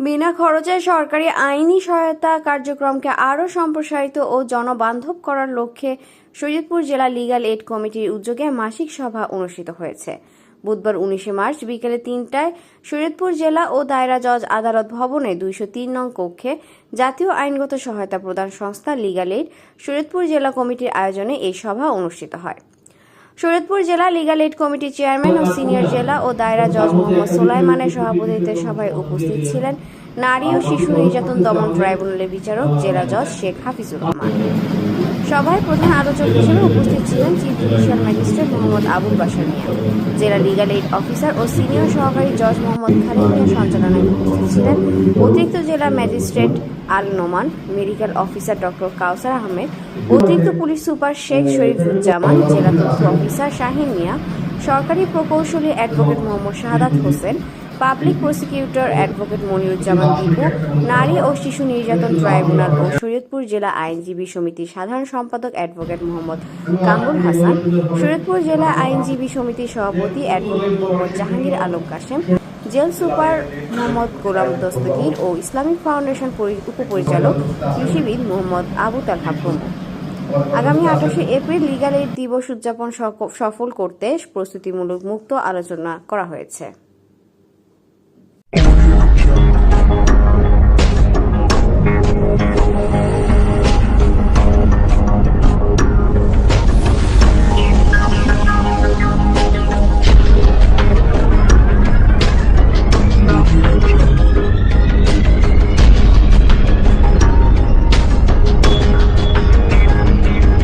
বিনা খরচে সরকারি আইনি সহায়তা কার্যক্রমকে আরও সম্প্রসারিত ও জনবান্ধব করার লক্ষ্যে শরীয়তপুর জেলা লিগাল এইড কমিটির উদ্যোগে মাসিক সভা অনুষ্ঠিত হয়েছে। বুধবার উনিশে মার্চ বিকেলে তিনটায় শরীয়তপুর জেলা ও দায়রা জজ আদালত ভবনে দুইশো তিন নং কক্ষে জাতীয় আইনগত সহায়তা প্রদান সংস্থা লিগ্যাল এইড শরীয়তপুর জেলা কমিটির আয়োজনে এই সভা অনুষ্ঠিত হয়। শরীয়তপুর জেলা লিগাল এইড কমিটির চেয়ারম্যান ও সিনিয়র জেলা ও দায়রা জজ মোহাম্মদ সোলাইমানের সভাপতিত্বে সভায় উপস্থিত ছিলেন নারী ও শিশু নির্যাতন দমন ট্রাইব্যুনালের বিচারক, জেলা জজ শেখ হাফিজুর রহমান। সভায় প্রধান আলোচক হিসেবে উপস্থিত ছিলেন chief judicial magistrate Mohammad Abul Bashar Mia জেলা লিগ্যাল এইড অফিসার ও সিনিয়র সহকারী জজ মোহাম্মদ খালিদ মিয়া সঞ্চালনায় উপস্থিত ছিলেন অতিরিক্ত জেলা magistrate Al Noman, medical officer doctor Kawsar Ahmed, অতিরিক্ত পুলিশ সুপার শেখ শরীফুজ্জামান, জেলা তথ্য অফিসার শাহিন মিয়া, সরকারি প্রকৌশলী advocate Mohammad Shahadat Hossain public prosecutor advocate Moniruzzaman Dipu, নারী ও শিশু নির্যাতন ট্রাইব্যুনাল ও শরীয়তপুর জেলা আইনজীবী সমিতির সাধারণ সম্পাদক অ্যাডভোকেট মোহাম্মদ কামরুল হাসান, শরীয়তপুর জেলা আইনজীবী সমিতির সভাপতি advocate Mohammad Jahangir Alam Kashem, jail super Mohammad Golam Dastagir ও ইসলামিক ফাউন্ডেশন পরি- উপপরিচালক কৃষিবিদ মোহাম্মদ আবু তালহা প্রমুখ। আগামী আঠাশে এপ্রিল লিগাল এইড দিবস উদযাপন সফল করতে প্রস্তুতিমূলক মুক্ত আলোচনা করা হয়েছে।